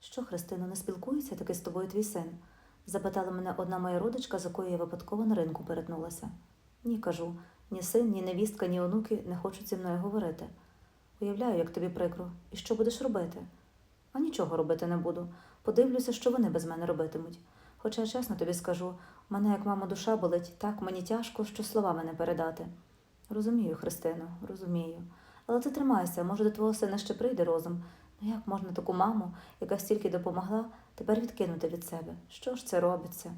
Що, Христино, не спілкується таки з тобою твій син? запитала мене одна моя родичка, з якою я випадково на ринку перетнулася. Ні, кажу, ні син, ні невістка, ні онуки не хочуть зі мною говорити. Уявляю, як тобі прикро, і що будеш робити? А нічого робити не буду. Подивлюся, що вони без мене робитимуть. Хоча, чесно тобі скажу, мене, як мама, душа болить, так мені тяжко, що словами не передати. Розумію, Христино, розумію. Але ти тримайся, може, до твого сина ще прийде розум. Ну як можна таку маму, яка стільки допомогла, тепер відкинути від себе? Що ж це робиться?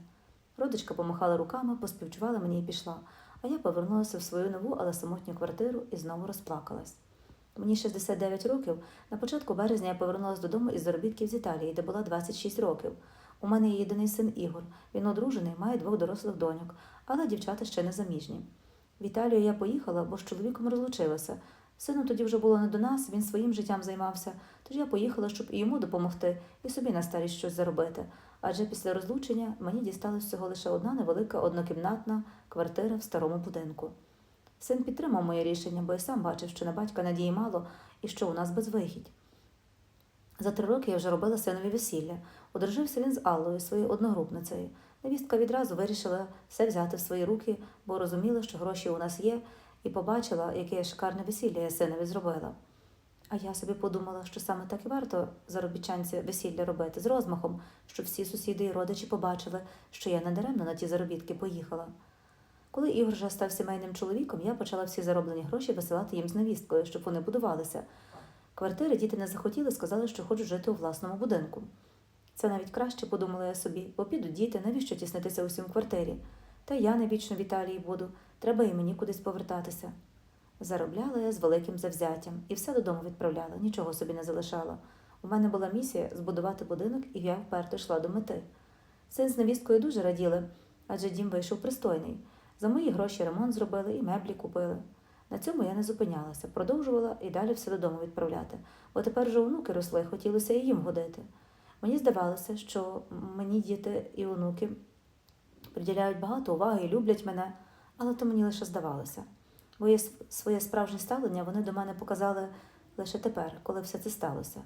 Родичка помахала руками, поспівчувала мені і пішла, а я повернулася в свою нову, але самотню квартиру і знову розплакалась. Мені 69 років. На початку березня я повернулася додому із заробітків з Італії, де була 26 років. У мене є єдиний син Ігор. Він одружений, має двох дорослих доньок, але дівчата ще не заміжні. В Італію я поїхала, бо з чоловіком розлучилася. Сину тоді вже було не до нас, він своїм життям займався, тож я поїхала, щоб і йому допомогти, і собі на старість щось заробити. Адже після розлучення мені дісталась всього лише одна невелика однокімнатна квартира в старому будинку. Син підтримав моє рішення, бо я сам бачив, що на батька надії мало і що у нас безвихідь. За три роки я вже робила синові весілля. Одружився він з Аллою, своєю одногрупницею. Невістка відразу вирішила все взяти в свої руки, бо розуміла, що гроші у нас є, і побачила, яке шикарне весілля я синові зробила. А я собі подумала, що саме так і варто заробітчанці весілля робити з розмахом, щоб всі сусіди і родичі побачили, що я недаремно на ті заробітки поїхала. Коли Ігор вже став сімейним чоловіком, я почала всі зароблені гроші висилати їм з невісткою, щоб вони будувалися. Квартири діти не захотіли, сказали, що хочуть жити у власному будинку. Це навіть краще, подумала я собі, бо підуть діти, навіщо тіснитися усім квартирі? Та я не вічно в Італії буду, треба і мені кудись повертатися. Заробляла з великим завзяттям і все додому відправляла, нічого собі не залишала. У мене була місія збудувати будинок, і я вперто йшла до мети. Син з невісткою дуже раділи, адже дім вийшов пристойний. За мої гроші ремонт зробили і меблі купили. На цьому я не зупинялася, продовжувала і далі все додому відправляти, бо тепер вже онуки росли, хотілося і їм годити. Мені здавалося, що мені діти і онуки приділяють багато уваги і люблять мене, але то мені лише здавалося. Бо є св- своє справжнє ставлення вони до мене показали лише тепер, коли все це сталося.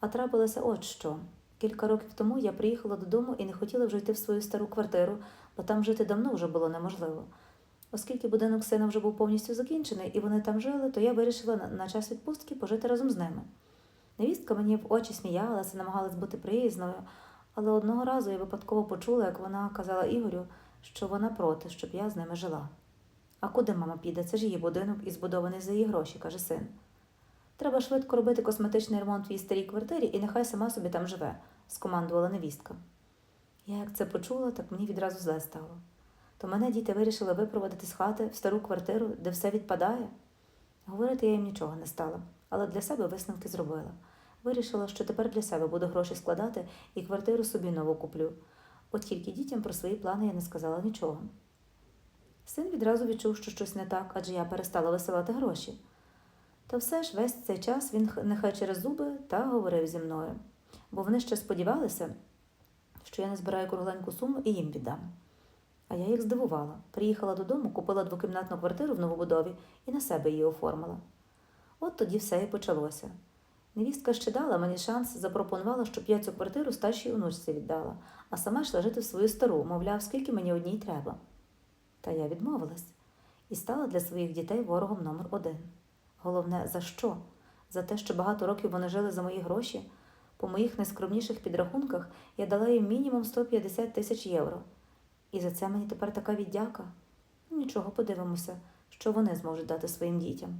А трапилося от що. Кілька років тому я приїхала додому і не хотіла вже йти в свою стару квартиру, бо там жити давно вже було неможливо. Оскільки будинок сина вже був повністю закінчений і вони там жили, то я вирішила на, час відпустки пожити разом з ними. Невістка мені в очі сміялася, намагалась бути приязною, але одного разу я випадково почула, як вона казала Ігорю, що вона проти, щоб я з ними жила. А куди мама піде? Це ж її будинок і збудований за її гроші, каже син. Треба швидко робити косметичний ремонт в її старій квартирі і нехай сама собі там живе, скомандувала невістка. Я як це почула, так мені відразу зле стало. То мене діти вирішили випроводити з хати в стару квартиру, де все відпадає. Говорити я їм нічого не стала, але для себе висновки зробила. Вирішила, що тепер для себе буду гроші складати і квартиру собі нову куплю. От тільки дітям про свої плани я не сказала нічого. Син відразу відчув, що щось не так, адже я перестала висилати гроші. Та все ж весь цей час він нехай через зуби та говорив зі мною, бо вони ще сподівалися, що я не збираю кругленьку суму і їм віддам. А я їх здивувала. Приїхала додому, купила двокімнатну квартиру в новобудові і на себе її оформила. От тоді все і почалося. Невістка ще дала мені шанс, запропонувала, щоб я цю квартиру старшій онучці віддала, а сама йшла жити в свою стару, мовляв, скільки мені одній треба. Та я відмовилась і стала для своїх дітей ворогом номер один. Головне, за що? За те, що багато років вони жили за мої гроші. По моїх найскромніших підрахунках я дала їм мінімум 150 тисяч євро. І за це мені тепер така віддяка. Ну, Нічого, подивимося, що вони зможуть дати своїм дітям.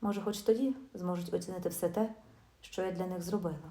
Може, хоч тоді зможуть оцінити все те, що я для них зробила.